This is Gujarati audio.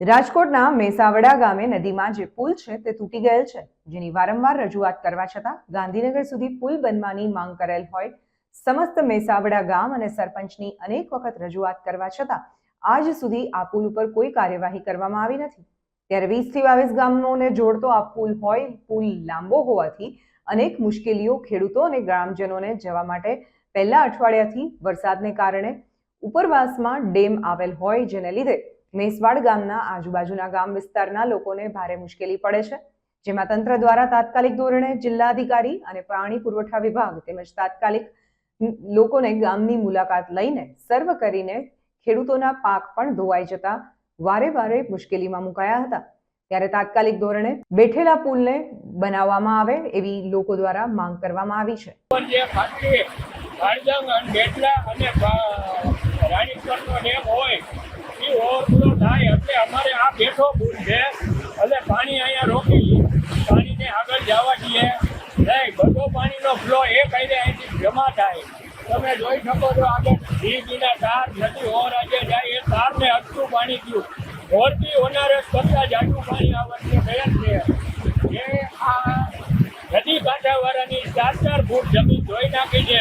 રાજકોટના મેસાવડા ગામે નદીમાં જે પુલ છે તે તૂટી ગયેલ છે, જેની વારંવાર રજૂઆત કરવા છતાં ગાંધીનગર સુધી પુલ બનવાની માંગ કરેલ હોય, સમસ્ત મેસાવડા ગામ અને સરપંચની અનેક વખત રજૂઆત કરવા છતાં આજ સુધી આ પુલ ઉપર કોઈ કાર્યવાહી કરવામાં આવી નથી. ત્યારે વીસથી બાવીસ ગામોને જોડતો આ પુલ હોય, પુલ લાંબો હોવાથી અનેક મુશ્કેલીઓ ખેડૂતો અને ગ્રામજનોને જવા માટે પહેલા અઠવાડિયાથી વરસાદને કારણે ઉપરવાસમાં ડેમ આવેલ હોય, જેને લીધે મેસવાડ ગામના આજુબાજુના ગામ વિસ્તારના લોકોને ભારે મુશ્કેલી પડે છે, જેમાં તંત્ર દ્વારા તાત્કાલિક ધોરણે જિલ્લા અધિકારી અને પાણી પુરવઠા વિભાગ તેમજ તાત્કાલિક લોકોને ગામની મુલાકાત લઈને સર્વ કરીને ખેડૂતોના પાક પણ ધોવાઈ જતા વારે વારે મુશ્કેલીમાં મુકાયા હતા. ત્યારે તાત્કાલિક ધોરણે બેઠેલા પુલને બનાવવામાં આવે એવી લોકો દ્વારા માંગ કરવામાં આવી છે. અને ડેમ હોય એ ઓવરફ્લો થાય એટલે અમારે ફૂટ છે. એટલે પાણી અહીંયા રોકી પાણીને આગળ જવા દઈએ. નહીં, બધો પાણીનો ફ્લો એ કાયદે અહીંથી જમા થાય. તમે જોઈ શકો છો આગળ ડીપીના તાર, નદી ઓવરાજે જાય, એ તારને અટકું પાણી થયું. ઓરથી ઓનારસ કરતાં જાડું પાણી આ વર્ષે ગયેલ છે. જે આ નદી કાંઠાવાળાની ચાર ચાર ફૂટ જમીન ધોઈ નાખી છે.